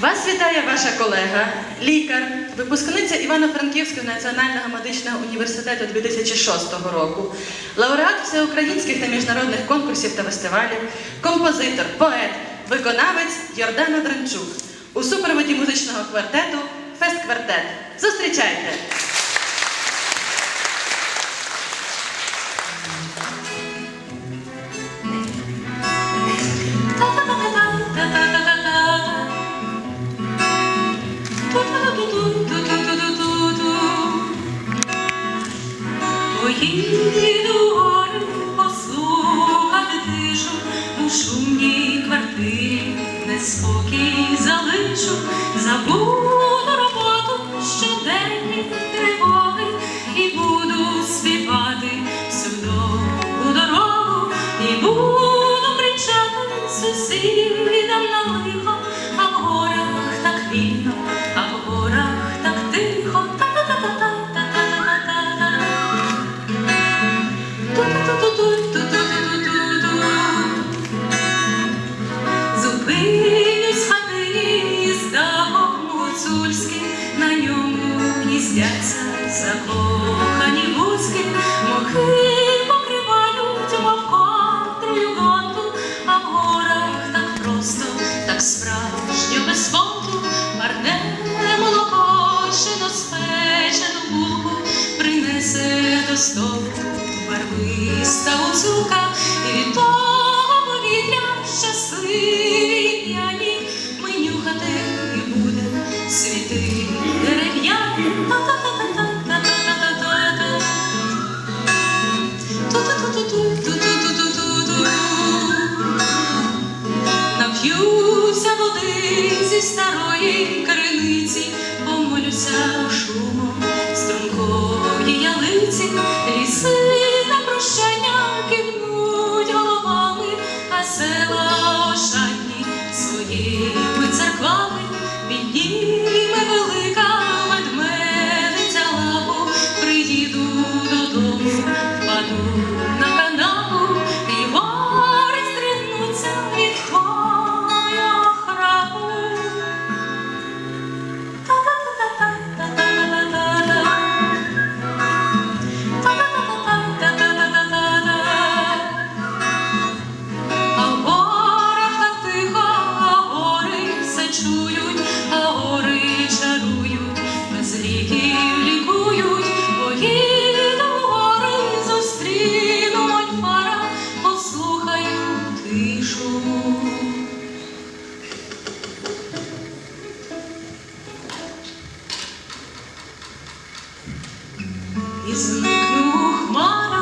Вас вітає ваша колега, лікар, випускниця Івано-Франківського національного медичного університету 2006 року, лауреат всеукраїнських та міжнародних конкурсів та фестивалів, композитор, поет, виконавець Йордана Дранчук у супроводі музичного квартету Фест-квартет. Зустрічайте! як справжню без фонду марне молоко, ще доспечену булку принесе до столу барвиста уцюка. старої криниці помолюся шумом. і зникну хмар.